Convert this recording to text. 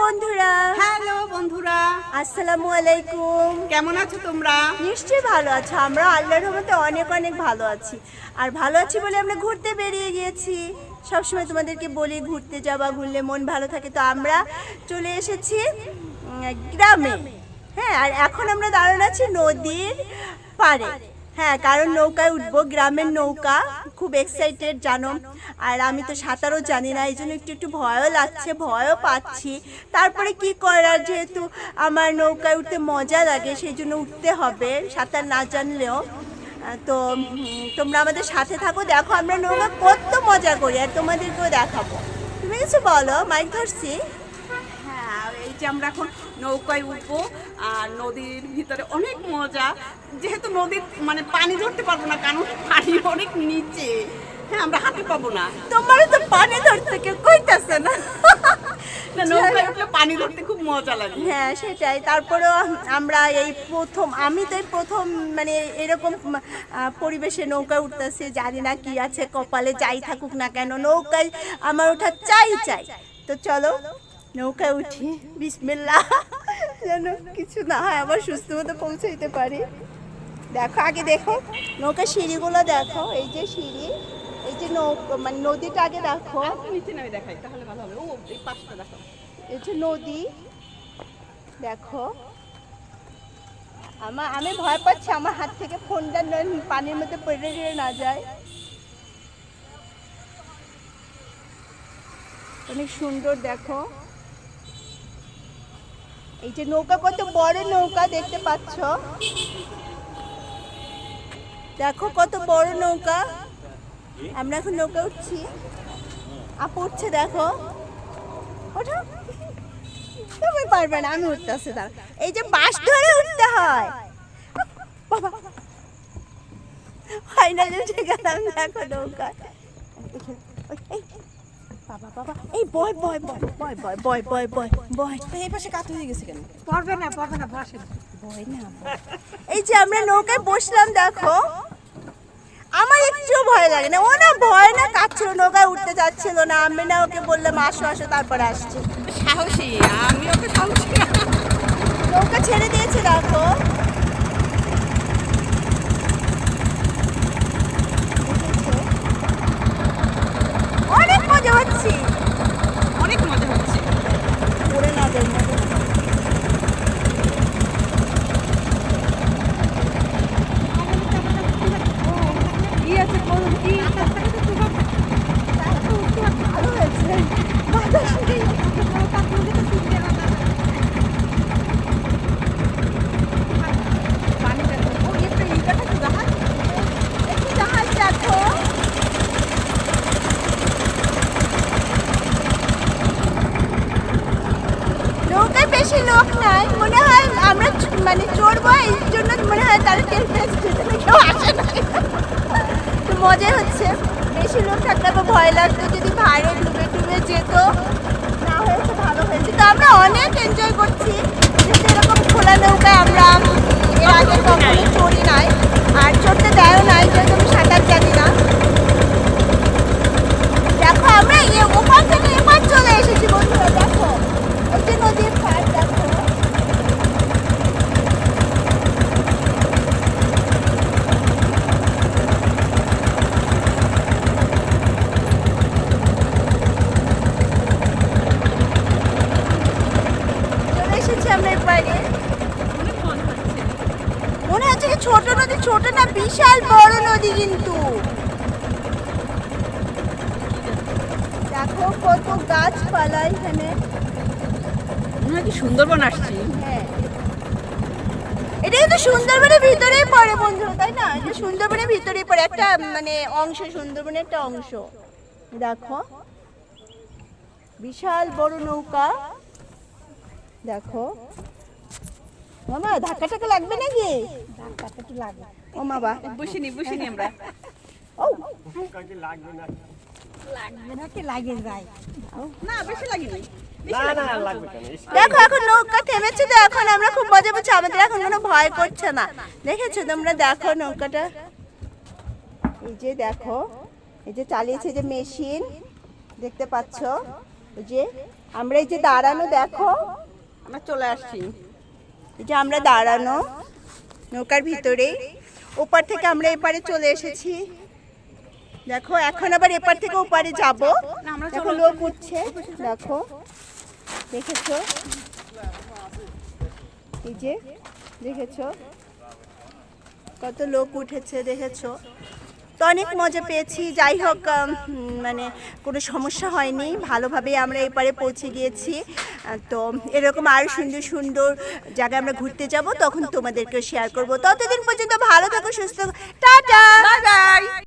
বন্ধুরা। হ্যালো বন্ধুরা। আসসালামু আলাইকুম। কেমন আছো তোমরা? নিশ্চয়ই ভালো আছো। আমরা আল্লাহর রহমতে অনেক অনেক ভালো আছি। আর ভালো আছি বলে আমরা ঘুরতে বেরিয়ে গিয়েছি। সবসময় তোমাদেরকে বলি ঘুরতে যাবা ঘুরলে মন ভালো থাকে। তো আমরা চলে এসেছি গ্রামে। হ্যাঁ আর এখন আমরা দাঁড়ানো আছি নদীর পাড়ে। হ্যাঁ কারণ নৌকায় উঠবো, গ্রামের নৌকা, খুব এক্সাইটেড জানো। আর আমি তো সাঁতারও জানি না, এই জন্য একটু একটু ভয়ও লাগছে, ভয়ও পাচ্ছি। তারপরে কি করার, যেহেতু আমার নৌকায় উঠতে মজা লাগে, সেই জন্য উঠতে হবে, সাঁতার না জানলেও। তো তোমরা আমাদের সাথে থাকো, দেখো আমরা নৌকা কত মজা করি, আর তোমাদেরকেও দেখাবো। তুমি কিছু বলো, মাইক ধরছি? যে আমরা এখন নৌকায় উঠবো আর নদীর ভিতরে অনেক মজা। যেহেতু নদীর মানে পানি ধরতে পারব না কারণ পানি অনেক নিচে। হ্যাঁ আমরা হাতে পাবো না। তোমারও তো পানি ধরতে কেউ কইতাছে না। পানি ধরতে খুব মজা লাগে। হ্যাঁ সেটাই। তারপরেও আমরা এই প্রথম আমি তো এই প্রথম মানে এরকম পরিবেশে নৌকায় উঠতেছি জানি না কি আছে কপালে যাই থাকুক না কেন নৌকায় আমার ওঠা চাই চাই। তো চলো নৌকায় উঠি বিসমিল্লা যেন কিছু না হয় আবার সুস্থ মতো পৌঁছাইতে পারি। দেখো আগে দেখো নৌকা সিঁড়িগুলো দেখো এই যে সিঁড়ি এই যে নৌকা মানে নদীটা আগে দেখো। নিচে নামে দেখাই তাহলে ভালো হবে। ও এই পাশটা দেখো। এই যে নদী দেখো। আমার আমি ভয় পাচ্ছি আমার হাত থেকে ফোনটা পানির মধ্যে পড়ে গিয়ে না যায়। অনেক সুন্দর দেখো। এই যে নৌকা কত বড় নৌকা দেখতে পাচ্ছ? দেখো কত বড় নৌকা। আমরা এখন নৌকা উঠছি। আপু উঠছে দেখো। ওঠো। তুমি পারবে না আমি উঠতে আসছে তার এই যে বাঁশ ধরে উঠতে হয়। ফাইনালি উঠে গেলাম দেখো এই, বাবা এই বয় বয় বয় বয় বয় বয় বয় বয় বয়। এই পাশে কাত হয়ে গেছে কেন? পারবে না পারবে না বসে বয় না এই যে আমরা নৌকায় বসলাম দেখো। আমার একটু ভয় লাগে না। ও না ভয় না কাচ্ছিল নৌকায় উঠতে চাচ্ছিল না। আমি না ওকে বললাম আসো আসো তারপরে আসছি। সাহসী আমি ওকে সাহসী নৌকা ছেড়ে দিয়েছে দেখো অনেক মজা হচ্ছে অনেক মজা হচ্ছে পড়ে না যাই না কি আছে বলুন কি ভালো হয়েছে বাতাস নেই। পানি দেখো ও একটা ইটা তো জাহাজ একটু জাহাজ দেখো নৌকায় লোক নাই। মনে হয় আমরা মানে চড়বো, এই জন্য মনে হয় তারা তেল ফেলছে কেউ আসে না। মজা হচ্ছে। বেশি লোক থাকলে ভয় লাগতো, যদি ভাইরে ডুবে ডুবে যেত না হয়েছে ভালো হয়েছে তো আমরা অনেক এনজয় করছি যেহেতু এরকম খোলা নৌকায় আমরা এর আগে কখনো চড়ি নাই আর চড়তে দেয়ও নাই যেহেতু আমি সাঁতার জানি না দেখো আমরা এ ওপার থেকে এপার চলে এসেছি বন্ধুরা দেখো এই যে নদীর পাড় দেখো চলে এসেছি আমরা এপারে অনেক মজা হচ্ছে মনে হচ্ছে যে ছোট নদী ছোট না বিশাল বড় নদী কিন্তু। দেখো কত গাছপালা এখানে। মনে হয় কি সুন্দরবন আসছি। হ্যাঁ। এটা কিন্তু সুন্দরবনের ভিতরেই পড়ে বন্ধুরা তাই না? এটা সুন্দরবনের ভিতরেই পড়ে একটা মানে অংশ সুন্দরবনের একটা অংশ। দেখো। বিশাল বড় নৌকা। দেখো। মামা ধাক্কা টাকা লাগবে নাকি? ধাক্কা টাকা লাগবে। ও মামা। বসিনি বসিনি আমরা। ও। লাগবে নাকি লাগে যায়। না বেশি দেখো এখন নৌকা থেমেছে তো এখন আমরা খুব মজা পাচ্ছি। আমাদের এখন কোনো ভয় করছে না। দেখেছ তোমরা? দেখো নৌকাটা। এই যে দেখো এই যে চালিয়েছে যে মেশিন দেখতে পাচ্ছ? ওই যে আমরা এই যে দাঁড়ানো দেখো। আমরা চলে আসছি। যে আমরা দাঁড়ানো নৌকার ভিতরে। ওপার থেকে আমরা এপারে চলে এসেছি। দেখো, এখন আবার এপার থেকে ওপারে যাব। দেখো, লোক উঠছে। দেখো, দেখেছ? এই যে, দেখেছ? কত লোক উঠেছে, দেখেছ? তো অনেক মজা পেয়েছি। যাই হোক মানে কোনো সমস্যা হয়নি। ভালোভাবে আমরা এপারে পৌঁছে গিয়েছি। তো এরকম আরও সুন্দর সুন্দর জায়গায় আমরা ঘুরতে যাব। তখন তোমাদেরকে শেয়ার করব। ততদিন পর্যন্ত ভালো থাকো, সুস্থ। টাটা!